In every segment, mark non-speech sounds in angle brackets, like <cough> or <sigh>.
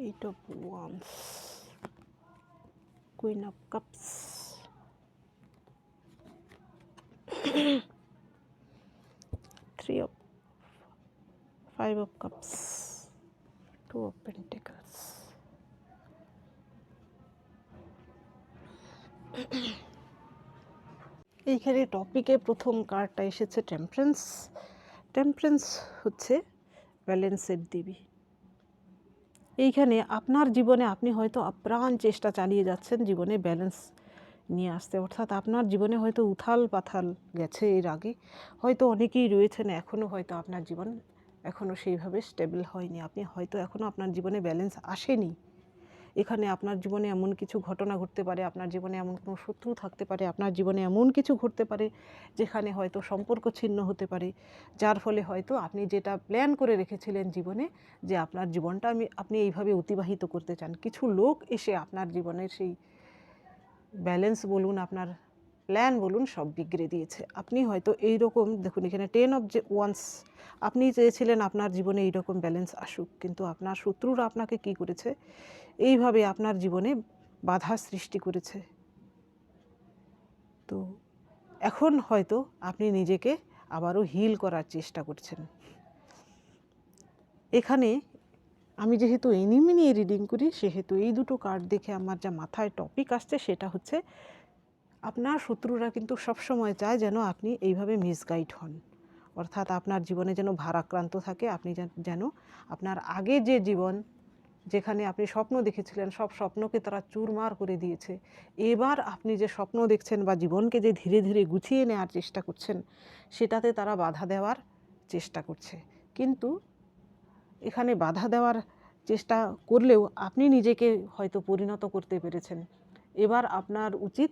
Eight of Wands, Queen of Cups, Three of Five of Cups, Two of Pentacles. এইখানে টপিকে প্রথম কার্ডটা এসেছে টেম্পারেন্স টেম্পারেন্স হচ্ছে ব্যালেন্সের দেবী এইখানে আপনার জীবনে আপনি হয়তো আপ্রাণ চেষ্টা চালিয়ে যাচ্ছেন জীবনে ব্যালেন্স নিয়ে আসতে। অর্থাৎ আপনার জীবনে হয়তো উথাল পাথাল গেছে এর আগে। হয়তো অনেকেই রয়েছেন এখনও হয়তো আপনার জীবন এখনও সেইভাবে স্টেবল হয়নি। আপনি হয়তো এখনও আপনার জীবনে ব্যালেন্স আসেনি। এখানে আপনার জীবনে এমন কিছু ঘটনা ঘটতে পারে, আপনার জীবনে এমন কোনো শত্রু থাকতে পারে, আপনার জীবনে এমন কিছু ঘটতে পারে যেখানে হয়তো সম্পর্ক ছিন্ন হতে পারে। যার ফলে হয়তো আপনি যেটা প্ল্যান করে রেখেছিলেন জীবনে যে আপনার জীবনটা আমি, আপনি এইভাবে অতিবাহিত করতে চান। কিছু লোক এসে আপনার জীবনের সেই ব্যালেন্স বলুন, আপনার প্ল্যান বলুন সব বিগড়ে দিয়েছে। আপনি হয়তো এই রকম দেখুন এখানে টেন অফ যে ওয়ান্স আপনি চেয়েছিলেন আপনার জীবনে এই রকম ব্যালেন্স আসুক, কিন্তু আপনার শত্রুরা আপনাকে কি করেছে? এইভাবে আপনার জীবনে বাধা সৃষ্টি করেছে। তো এখন হয়তো আপনি নিজেকে আবারও হিল করার চেষ্টা করছেন। এখানে আমি যেহেতু এনিমি নিয়ে রিডিং করি, সেহেতু এই দুটো কার্ড দেখে আমার যা মাথায় টপিক আসছে সেটা হচ্ছে, আপনার শত্রুরা কিন্তু সবসময় চায় যেন আপনি এইভাবে মিসগাইড হন। অর্থাৎ আপনার জীবনে যেন ভারাক্রান্ত থাকে, আপনি যেন- আপনার আগে যে জীবন যেখানে আপনি স্বপ্ন দেখেছিলেন, সব স্বপ্নকে তারা চুরমার করে দিয়েছে। এবার আপনি যে স্বপ্ন দেখছেন বা জীবনকে যে ধীরে ধীরে গুছিয়ে নেওয়ার চেষ্টা করছেন, সেটাতে তারা বাধা দেওয়ার চেষ্টা করছে। কিন্তু এখানে বাধা দেওয়ার চেষ্টা করলেও আপনি নিজেকে হয়তো পরিণত করতে পেরেছেন। এবার আপনার উচিত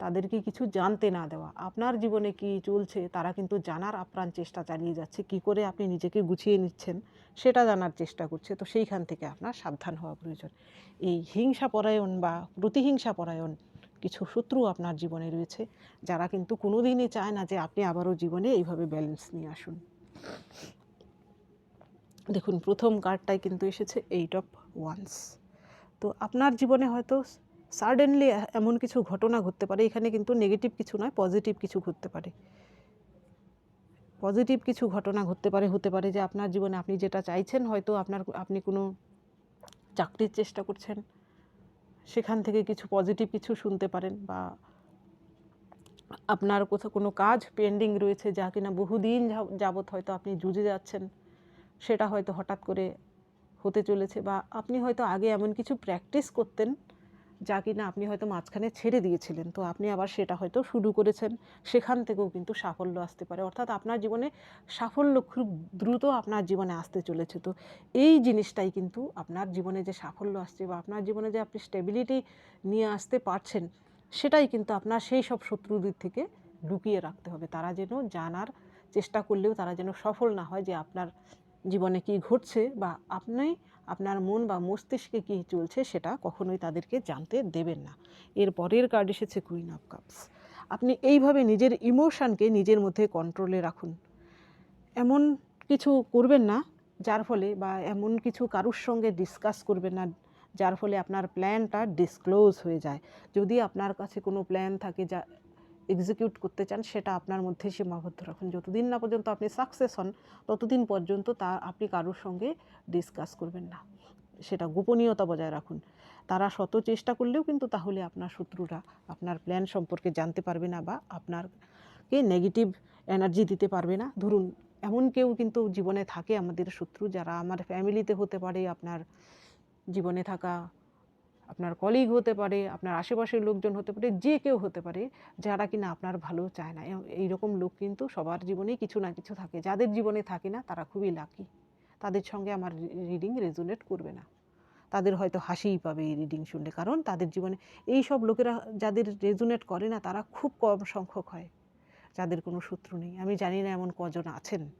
তাদেরকে কিছু জানতে না দেওয়া। আপনার জীবনে কি চলছে তারা কিন্তু জানার আপ্রাণ চেষ্টা চালিয়ে যাচ্ছে। কি করে আপনি নিজেকে গুছিয়ে নিচ্ছেন সেটা জানার চেষ্টা করছে। তো সেইখান থেকে আপনার সাবধান হওয়া প্রয়োজন। এই হিংসা পরায়ণ বা প্রতিহিংসা পরায়ণ কিছু শত্রু আপনার জীবনে রয়েছে, যারা কিন্তু কোনোদিনই চায় না যে আপনি আবারও জীবনে এইভাবে ব্যালেন্স নিয়ে আসুন। দেখুন, প্রথম কার্ডটাই কিন্তু এসেছে এইট অফ ওয়ান্স তো আপনার জীবনে হয়তো সাডেনলি এমন কিছু ঘটনা ঘটতে পারে। এখানে কিন্তু নেগেটিভ কিছু নয় পজিটিভ কিছু ঘটতে পারে। পজিটিভ কিছু ঘটনা ঘটতে পারে, হতে পারে যে আপনার জীবনে আপনি যেটা চাইছেন, হয়তো আপনার আপনি কোনো চাকরির চেষ্টা করছেন, সেখান থেকে কিছু পজিটিভ কিছু শুনতে পারেন বা আপনার কোথাও কোনো কাজ পেন্ডিং রয়েছে যা কিনা বহুদিন যাবৎ হয়তো আপনি জুজে যাচ্ছেন, সেটা হয়তো হঠাৎ করে হতে চলেছে বা আপনি হয়তো আগে এমন কিছু প্র্যাকটিস করতেন যা কিনা আপনি হয়তো মাঝখানে ছেড়ে দিয়েছিলেন, তো আপনি আবার সেটা হয়তো শুরু করেছেন। সেখান থেকেও কিন্তু সাফল্য আসতে পারে। অর্থাৎ আপনার জীবনে সাফল্য খুব দ্রুত আপনার জীবনে আসতে চলেছে। তো এই জিনিসটাই কিন্তু আপনার জীবনে যে সাফল্য আসছে বা আপনার জীবনে যে আপনি স্টেবিলিটি নিয়ে আসতে পারছেন, সেটাই কিন্তু আপনার সেই সব শত্রুদের থেকে লুকিয়ে রাখতে হবে। তারা যেন জানার চেষ্টা করলেও তারা যেন সফল না হয় যে আপনার জীবনে কি ঘটছে বা আপনি আপনার মন বা মস্তিষ্কে কী চলছে সেটা কখনোই তাদেরকে জানতে দেবেন না। এর পরের কার্ড এসেছে কুইন অফ কাপস আপনি এইভাবে নিজের ইমোশনকে নিজের মধ্যে কন্ট্রোলে রাখুন। এমন কিছু করবেন না, যার ফলে বা এমন কিছু কারুর সঙ্গে ডিসকাস করবেন না, যার ফলে আপনার প্ল্যানটা ডিসক্লোজ হয়ে যায়। যদি আপনার কাছে কোনো প্ল্যান থাকে যা এক্সিকিউট করতে চান, সেটা আপনার মধ্যে সীমাবদ্ধ রাখুন। যতদিন না পর্যন্ত আপনি সাকসেস হন, ততদিন পর্যন্ত তা আপনি কারোর সঙ্গে ডিসকাস করবেন না। সেটা গোপনীয়তা বজায় রাখুন। তারা শত চেষ্টা করলেও কিন্তু তাহলে আপনার শত্রুরা আপনার প্ল্যান সম্পর্কে জানতে পারবে না বা আপনারকে নেগেটিভ এনার্জি দিতে পারবে না। ধরুন, এমন কেউ কিন্তু জীবনে থাকে আমাদের শত্রু, যারা আমার ফ্যামিলিতে হতে পারে, আপনার জীবনে থাকা আপনার কলিগ হতে পারে, আপনার আশেপাশের লোকজন হতে পারে, যে কেউ হতে পারে, যারা কিনা আপনার ভালো চায় না। এইরকম লোক কিন্তু সবার জীবনেই কিছু না কিছু থাকে। যাদের জীবনে থাকে না, তারা খুবই লাকি তাদের সঙ্গে আমার রিডিং রেজোনেট করবে না। তাদের হয়তো হাসিই পাবে এই রিডিং শুনলে। কারণ তাদের জীবনে এই সব লোকেরা যাদের রেজোনেট করে না, তারা খুব কম সংখ্যক হয়। যাদের কোনো সূত্র নেই। আমি জানি না এমন কজন আছেন।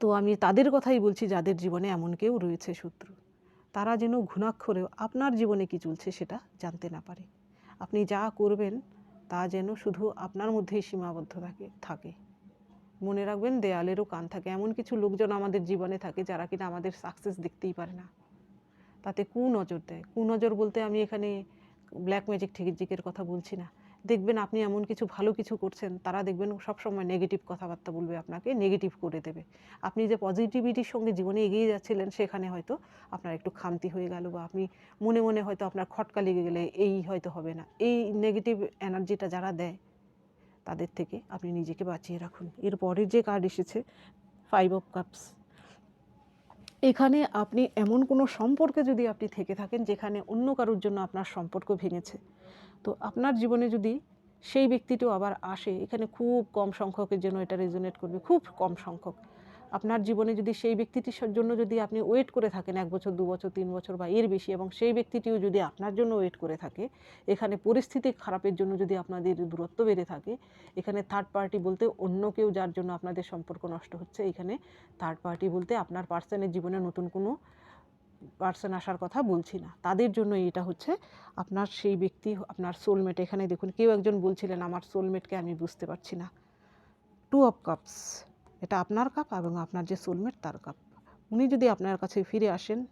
তো আমি তাদের কথাই বলছি, যাদের জীবনে এমন কেউ রয়েছে শত্রু। তারা যেন ঘুণাক্ষরেও আপনার জীবনে কি চলছে সেটা জানতে না পারে। আপনি যা করবেন, তা যেন শুধু আপনার মধ্যেই সীমাবদ্ধ থাকে থাকে। মনে রাখবেন, দেয়ালেরও কান থাকে। এমন কিছু লোকজন আমাদের জীবনে থাকে যারা কিনা আমাদের সাকসেস দেখতেই পারে না। তাতে কুনজর দেয়। কুনজর বলতে আমি এখানে ব্ল্যাক ম্যাজিক ঠেকিজিকের কথা বলছি না। দেখবেন আপনি এমন কিছু ভালো কিছু করছেন, তারা দেখবেন সবসময় নেগেটিভ কথাবার্তা বলবে আপনাকে নেগেটিভ করে দেবে। আপনি যে পজিটিভিটির সঙ্গে জীবনে এগিয়ে যাচ্ছিলেন, সেখানে হয়তো আপনার একটু খামতি হয়ে গেল বা আপনি মনে মনে হয়তো আপনার খটকা লেগে গেলে এই হয়তো হবে না। এই নেগেটিভ এনার্জিটা যারা দেয়, তাদের থেকে আপনি নিজেকে বাঁচিয়ে রাখুন। এরপরের যে কার্ড এসেছে ফাইভ অফ কাপস এখানে আপনি এমন কোনো সম্পর্কে যদি আপনি থেকে থাকেন, যেখানে অন্য কারোর জন্য আপনার সম্পর্ক ভেঙেছে তো আপনার জীবনে যদি সেই ব্যক্তিটিও আবার আসে, এখানে খুব কম সংখ্যকের জন্য এটা রেজোনেট করবে, খুব কম সংখ্যক। আপনার জীবনে যদি সেই ব্যক্তিটির জন্য যদি আপনি ওয়েট করে থাকেন এক বছর, দু বছর, তিন বছর বা এর বেশি এবং সেই ব্যক্তিটিও যদি আপনার জন্য ওয়েট করে থাকে, এখানে পরিস্থিতি খারাপের জন্য যদি আপনাদের দূরত্ব বেড়ে থাকে, এখানে থার্ড পার্টি বলতে অন্য কেউ যার জন্য আপনাদের সম্পর্ক নষ্ট হচ্ছে, এখানে থার্ড পার্টি বলতে আপনার পার্সনের জীবনে নতুন কোনো পার্সন আসার কথা বলছি না। তাদের জন্য এটা হচ্ছে। আপনার সেই ব্যক্তি, আপনার সোলমেট এখানে দেখুন কেউ একজন বলছিলেন, আমার সোলমেটকে আমি বুঝতে পারছি না। টু অফ কাপস এটা আপনার কাপ এবং আপনার যে সোলমেট তার কাপ উনি যদি আপনার কাছে ফিরে আসেন,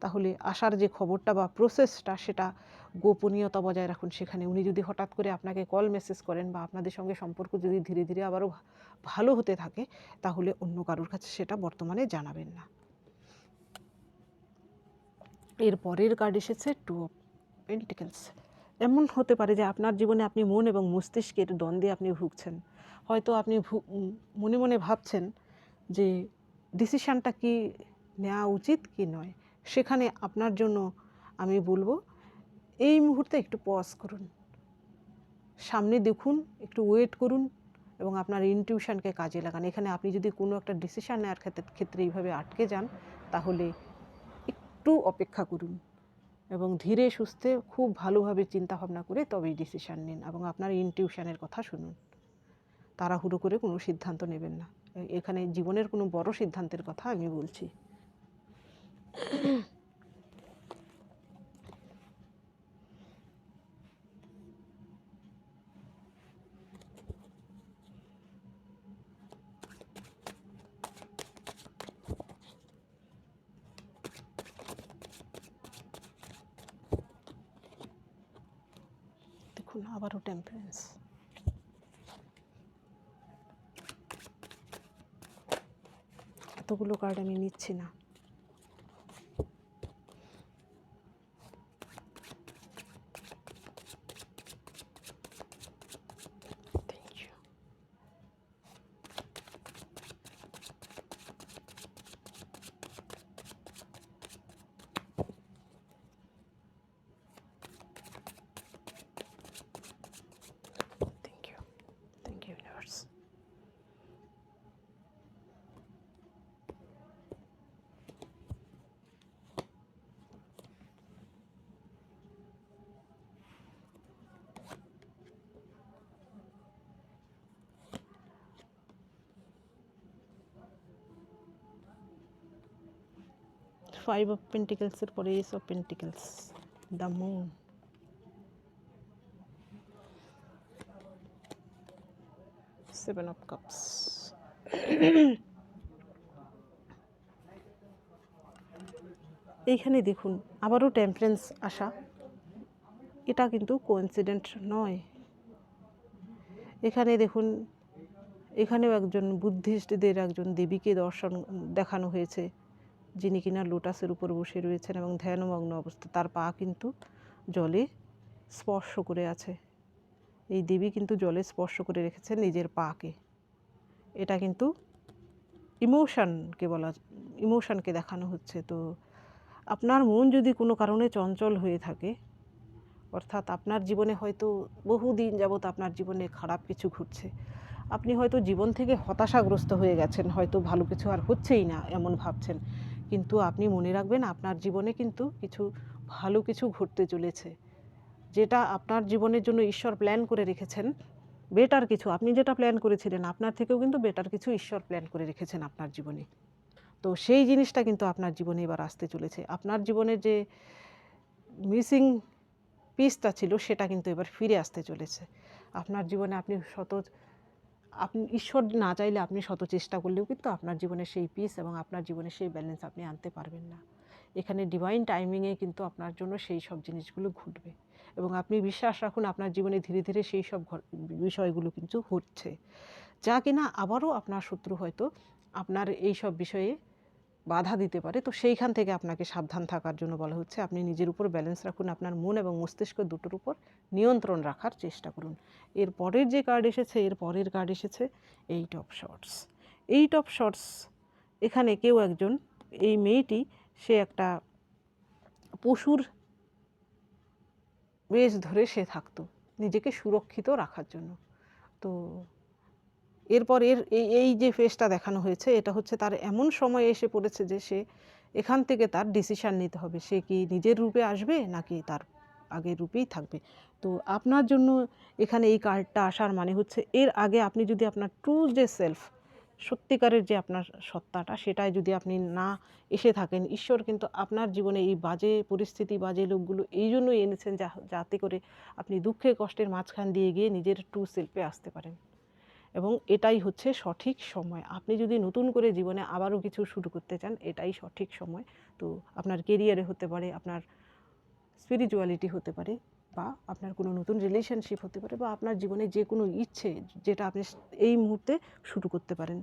তাহলে আসার যে খবরটা বা প্রসেসটা সেটা গোপনীয়তা বজায় রাখুন সেখানে। উনি যদি হঠাৎ করে আপনাকে কল মেসেজ করেন বা আপনাদের সঙ্গে সম্পর্ক যদি ধীরে ধীরে আবারও ভালো হতে থাকে, তাহলে অন্য কারোর কাছে সেটা বর্তমানে জানাবেন না। এর পরের কার্ড এসেছে টু অফ পেন্টিকেলস এমন হতে পারে যে আপনার জীবনে আপনি মন এবং মস্তিষ্কের দ্বন্দ্বে আপনি ভুগছেন। হয়তো আপনি মনে মনে ভাবছেন যে ডিসিশানটা কি নেওয়া উচিত কি নয়। সেখানে আপনার জন্য আমি বলব, এই মুহূর্তে একটু পজ করুন। সামনে দেখুন, একটু ওয়েট করুন এবং আপনার ইনটিউশনকে কাজে লাগান। এখানে আপনি যদি কোনো একটা ডিসিশান নেওয়ার ক্ষেত্রে ক্ষেত্রে এইভাবে আটকে যান, তাহলে একটু অপেক্ষা করুন এবং ধীরে সুস্থে খুব ভালোভাবে চিন্তা ভাবনা করে তবেই ডিসিশান নিন এবং আপনার ইনটিউশনের কথা শুনুন। তাড়াহুড়ো করে কোনো সিদ্ধান্ত নেবেন না। এখানে জীবনের কোনো বড় সিদ্ধান্তের কথা আমি বলছি দেখুন আবারও টেম্পারেন্স এতগুলো কার্ড আমি নিচ্ছি না। ফাইভ অফ পেন্টিকেলসের পরে ace of pentacles the moon seven of cups এইখানে দেখুন, আবারও টেম্পারেন্স আসা। এটা কিন্তু কোইন্সিডেন্ট নয়। এখানে দেখুন, এখানেও একজন বুদ্ধিস্টদের, একজন দেবীকে দর্শন দেখানো হয়েছে। যিনি কিনা লোটাসের উপর বসে রয়েছেন এবং ধ্যানমগ্ন অবস্থা, তার পা কিন্তু জলে স্পর্শ করে আছে। এই দেবী কিন্তু জলে স্পর্শ করে রেখেছেন নিজের পাকে। এটা কিন্তু ইমোশানকে বলা, ইমোশনকে দেখানো হচ্ছে। তো আপনার মন যদি কোনো কারণে চঞ্চল হয়ে থাকে, অর্থাৎ আপনার জীবনে হয়তো বহুদিন যাবৎ আপনার জীবনে খারাপ কিছু ঘটছে, আপনি হয়তো জীবন থেকে হতাশাগ্রস্ত হয়ে গেছেন, হয়তো ভালো কিছু আর হচ্ছেই না, এমন ভাবছেন। কিন্তু আপনি মনে রাখবেন আপনার জীবনে কিন্তু কিছু ভালো কিছু ঘটতে চলেছে। যেটা আপনার জীবনের জন্য ঈশ্বর প্ল্যান করে রেখেছেন বেটার কিছু। আপনি যেটা প্ল্যান করেছিলেন, আপনার থেকেও কিন্তু বেটার কিছু ঈশ্বর প্ল্যান করে রেখেছেন আপনার জীবনে। তো সেই জিনিসটা কিন্তু আপনার জীবনে এবার আসতে চলেছে। আপনার জীবনের যে মিসিং পিসটা ছিল, সেটা কিন্তু এবার ফিরে আসতে চলেছে। আপনার জীবনে আপনি শত আপনি, ঈশ্বর না চাইলে আপনি শত চেষ্টা করলেও কিন্তু আপনার জীবনে সেই পিস এবং আপনার জীবনে সেই ব্যালেন্স আপনি আনতে পারবেন না। এখানে ডিভাইন টাইমিংয়ে কিন্তু আপনার জন্য সেই সব জিনিসগুলো ঘটবে এবং আপনি বিশ্বাস রাখুন আপনার জীবনে ধীরে ধীরে সেই সব বিষয়গুলো কিন্তু হচ্ছে যা কিনা আবারও আপনার শত্রু হয়তো আপনার এই সব বিষয়ে বাধা দিতে পারে, তো সেইখান থেকে আপনাকে সাবধান থাকার জন্য বলা হচ্ছে, আপনি নিজের উপর ব্যালেন্স রাখুন, আপনার মন এবং মস্তিষ্ক দুটোর উপর নিয়ন্ত্রণ রাখার চেষ্টা করুন। এর পরের যে কার্ড এসেছে, এর পরের কার্ড এসেছে eight of swords eight of swords এখানে কেউ একজন, এই মেয়েটি, সে একটা পশুর বেশ ধরে সে থাকতো, নিজেকে সুরক্ষিত রাখার জন্য। তো এরপর এর এই যে ফেসটা দেখানো হয়েছে, এটা হচ্ছে তার এমন সময় এসে পড়েছে যে সে এখান থেকে তার ডিসিশান নিতে হবে। সে কি নিজের রূপে আসবে নাকি তার আগের রূপেই থাকবে? তো আপনার জন্য এখানে এই কার্ডটা আসার মানে হচ্ছে এর আগে আপনি যদি আপনার ট্রু যে সেলফ সত্যিকারের যে আপনার সত্তাটা সেটাই যদি আপনি না এসে থাকেন, ঈশ্বর কিন্তু আপনার জীবনে এই বাজে পরিস্থিতি, বাজে লোকগুলো এই জন্যই এনেছেন যা, যাতে করে আপনি দুঃখে কষ্টের মাঝখান দিয়ে গিয়ে নিজের ট্রু সেলফে আসতে পারেন। এবং এটাই হচ্ছে সঠিক সময়। আপনি যদি নতুন করে জীবনে আবারও কিছু শুরু করতে চান, এটাই সঠিক সময়। তো আপনার কেরিয়ারে হতে পারে, আপনার স্পিরিচুয়ালিটি হতে পারে বা আপনার কোনো নতুন রিলেশনশিপ হতে পারে বা আপনার জীবনে যে কোনো ইচ্ছে যেটা আপনি এই মুহূর্তে শুরু করতে পারেন।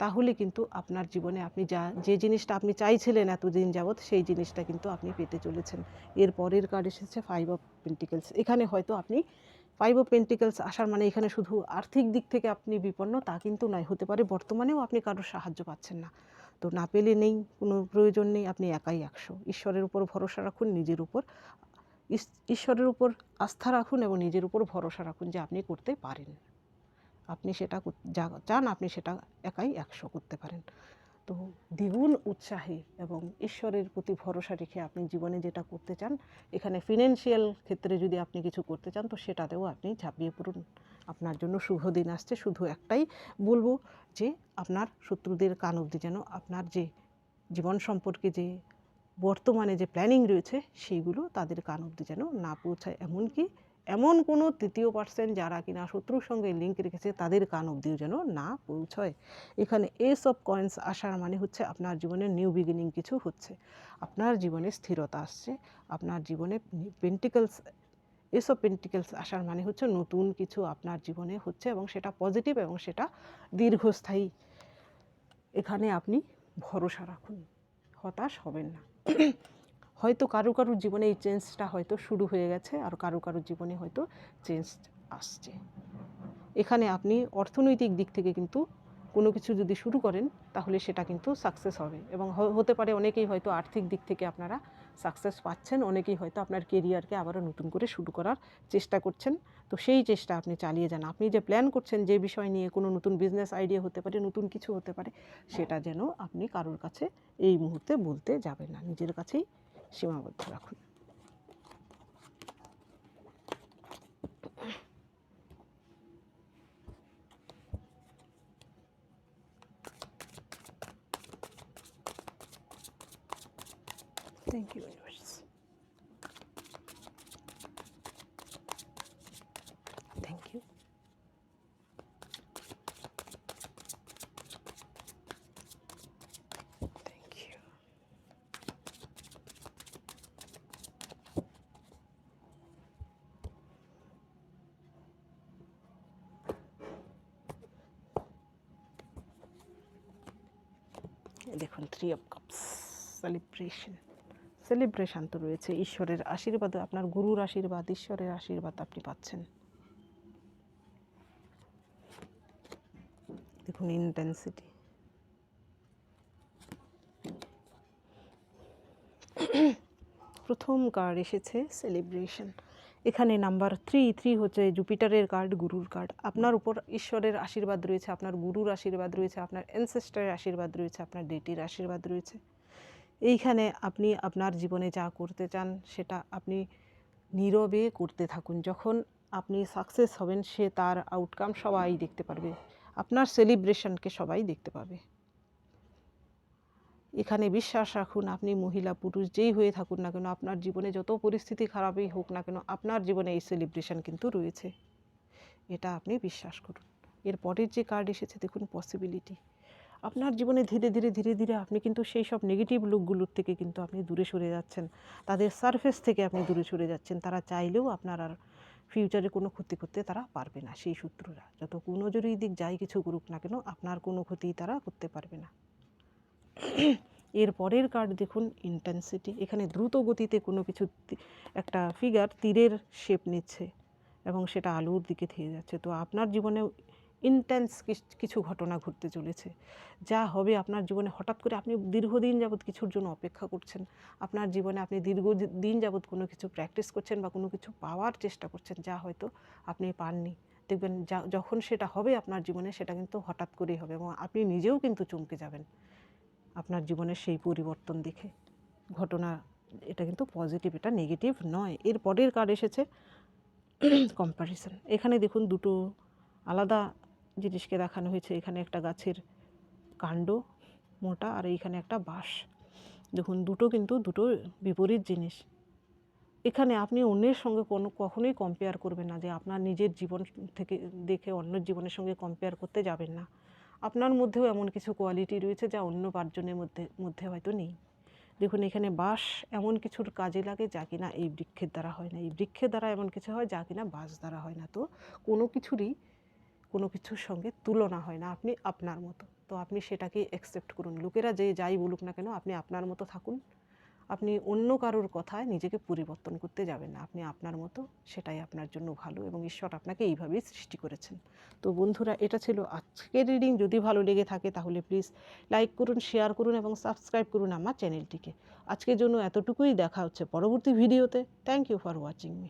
তাহলে কিন্তু আপনার জীবনে আপনি যা, যে জিনিসটা আপনি চাইছিলেন এতদিন যাবৎ, সেই জিনিসটা কিন্তু আপনি পেতে চলেছেন। এর পরের কার্ড এসেছে ফাইভ অফ পেন্টিকেলস এখানে হয়তো আপনি ফাইভ অফ পেন্টিকেলস আসার মানে এখানে শুধু আর্থিক দিক থেকে আপনি বিপন্ন, তা কিন্তু নয়, হতে পারে বর্তমানেও আপনি কারোর সাহায্য পাচ্ছেন না। তো না পেলে নেই, কোনো প্রয়োজন নেই, আপনি একাই একশো। ঈশ্বরের উপর ভরসা রাখুন, নিজের উপর ঈশ্বরের উপর আস্থা রাখুন এবং নিজের উপর ভরসা রাখুন যে আপনি করতে পারেন। আপনি সেটা যা চান আপনি সেটা একাই একশো করতে পারেন। তো দ্বিগুণ উৎসাহী এবং ঈশ্বরের প্রতি ভরসা রেখে আপনি জীবনে যেটা করতে চান, এখানে ফিনান্সিয়াল ক্ষেত্রে যদি আপনি কিছু করতে চান, তো সেটাতেও আপনি ঝাঁপিয়ে পড়ুন। আপনার জন্য শুভ দিন আসছে, শুধু একটাই বলব যে আপনার শত্রুদের কান অবধি যেন আপনার যে জীবন সম্পর্কে যে বর্তমানে যে প্ল্যানিং রয়েছে, সেইগুলো তাদের কান অবধি যেন না পৌঁছায়। এমনকি এমন কোনো তৃতীয় পার্সেন্ট যারা কিনা শত্রুর সঙ্গে লিঙ্ক রেখেছে, তাদের কান অবধিও যেন না পৌঁছয়। এখানে এস অফ কয়েন্স আসার মানে হচ্ছে আপনার জীবনে নিউ বিগিনিং কিছু হচ্ছে। আপনার জীবনে স্থিরতা আসছে, আপনার জীবনে পেন্টিকেলস এসব পেন্টিকেলস আসার মানে হচ্ছে নতুন কিছু আপনার জীবনে হচ্ছে এবং সেটা পজিটিভ এবং সেটা দীর্ঘস্থায়ী। এখানে আপনি ভরসা রাখুন, হতাশ হবেন না। হয়তো কারও কারোর জীবনে এই চেঞ্জটা হয়তো শুরু হয়ে গেছে আর কারও কারোর জীবনে হয়তো চেঞ্জ আসছে। এখানে আপনি অর্থনৈতিক দিক থেকে কিন্তু কোনো কিছু যদি শুরু করেন, তাহলে সেটা কিন্তু সাকসেস হবে এবং হতে পারে অনেকেই হয়তো আর্থিক দিক থেকে আপনারা সাকসেস পাচ্ছেন, অনেকেই হয়তো আপনার কেরিয়ারকে আবারও নতুন করে শুরু করার চেষ্টা করছেন। তো সেই চেষ্টা আপনি চালিয়ে যান। আপনি যে প্ল্যান করছেন যে বিষয় নিয়ে কোনো নতুন বিজনেস আইডিয়া হতে পারে, নতুন কিছু হতে পারে, সেটা যেন আপনি কারোর কাছে এই মুহূর্তে বলতে যাবেন না। নিজের কাছেই সীমাবদ্ধ রাখুন thank you universe thank you thank you এই দেখুন three of cups celebration celebration তো রয়েছে ঈশ্বরের আশীর্বাদ, আপনার গুরুর আশীর্বাদ, ঈশ্বরের আশীর্বাদ আপনি পাচ্ছেন। দেখুন ইন্টেন্সিটি প্রথম কার্ড এসেছে সেলিব্রেশন এখানে নাম্বার থ্রি থ্রি হচ্ছে জুপিটারের কার্ড গুরুর কার্ড আপনার উপর ঈশ্বরের আশীর্বাদ রয়েছে, আপনার গুরুর আশীর্বাদ রয়েছে, আপনার অ্যানসেস্টারের আশীর্বাদ রয়েছে, আপনার ডেটির আশীর্বাদ রয়েছে। এইখানে আপনি আপনার জীবনে যা করতে চান, সেটা আপনি নীরবে করতে থাকুন। যখন আপনি সাকসেস হবেন, সে তার আউটকাম সবাই দেখতে পারবে। আপনার সেলিব্রেশনকে সবাই দেখতে পাবে। এখানে বিশ্বাস রাখুন, আপনি মহিলা, পুরুষ, যেই হয়ে থাকুন না কেন, আপনার জীবনে যত পরিস্থিতি খারাপই হোক না কেন, আপনার জীবনে এই সেলিব্রেশন কিন্তু রয়েছে। এটা আপনি বিশ্বাস করুন। এর পরের যে কার্ড এসেছে, দেখুন পসিবিলিটি আপনার জীবনে ধীরে ধীরে ধীরে ধীরে আপনি কিন্তু সেই সব নেগেটিভ লোকগুলোর থেকে কিন্তু আপনি দূরে সরে যাচ্ছেন। তাদের সারফেস থেকে আপনি দূরে সরে যাচ্ছেন। তারা চাইলেও আপনার আর ফিউচারে কোনো ক্ষতি করতে তারা পারবে না, সেই সূত্ররা। যত কোনো জরুরি দিক যাই কিছু করুক না কেন, আপনার কোনো ক্ষতি তারা করতে পারবে না। এর পরের কার্ড দেখুন ইন্টেন্সিটি এখানে দ্রুত গতিতে কোনো কিছু একটা ফিগার তীরের শেপ নিচ্ছে এবং সেটা আলুর দিকে ধেয়ে যাচ্ছে। তো আপনার জীবনেও ইন্টেন্স কিছু ঘটনা ঘটতে চলেছে। যা হবে আপনার জীবনে হঠাৎ করে আপনি দীর্ঘদিন যাবৎ কিছুর জন্য অপেক্ষা করছেন। আপনার জীবনে আপনি দীর্ঘ দিন যাবৎ কোনো কিছু প্র্যাকটিস করছেন বা কোনো কিছু পাওয়ার চেষ্টা করছেন, যা হয়তো আপনি পাননি। দেখবেন যখন সেটা হবে আপনার জীবনে সেটা কিন্তু হঠাৎ করেই হবে এবং আপনি নিজেও কিন্তু চমকে যাবেন। আপনার জীবনের সেই পরিবর্তন দেখে। ঘটনা, এটা কিন্তু পজিটিভ এটা নেগেটিভ নয়। এর পরের কার্ড এসেছে <clears throat> কম্প্যারিজন এখানে দেখুন দুটো আলাদা জিনিসকে দেখানো হয়েছে। এখানে একটা গাছের কাণ্ড মোটা আর এইখানে একটা বাঁশ। দেখুন দুটো কিন্তু দুটো বিপরীত জিনিস। এখানে আপনি অন্যের সঙ্গে কোনো, কখনোই কম্পেয়ার করবেন না যে আপনার নিজের জীবন থেকে, দেখে অন্যের জীবনের সঙ্গে কম্পেয়ার করতে যাবেন না। আপনার মধ্যেও এমন কিছু কোয়ালিটি রয়েছে যা অন্য পাঁচজনের মধ্যে মধ্যে হয়তো নেই। দেখুন, এখানে বাঁশ এমন কিছুর কাজে লাগে যা কিনা এই বৃক্ষের দ্বারা হয় না। এই বৃক্ষের দ্বারা এমন কিছু হয় যা কিনা বাঁশ দ্বারা হয় না। তো কোনো কিছুরই কোনো কিছুর সঙ্গে তুলনা হয় না। আপনি আপনার মতো। তো আপনি সেটাকে অ্যাকসেপ্ট করুন। লোকেরা যে যাই বলুক না কেন, আপনি আপনার মতো থাকুন। আপনি অন্য কারোর কথায় নিজেকে পরিবর্তন করতে যাবেন না। আপনি আপনার মতো সেটাই আপনার জন্য ভালো এবং ঈশ্বর আপনাকে এইভাবেই সৃষ্টি করেছেন। তো বন্ধুরা, এটা ছিল আজকের রিডিং। যদি ভালো লেগে থাকে তাহলে প্লিজ লাইক করুন, শেয়ার করুন এবং সাবস্ক্রাইব করুন আমার চ্যানেলটিকে। আজকের জন্য এতটুকুই। দেখা হচ্ছে পরবর্তী ভিডিওতে। Thank you for watching me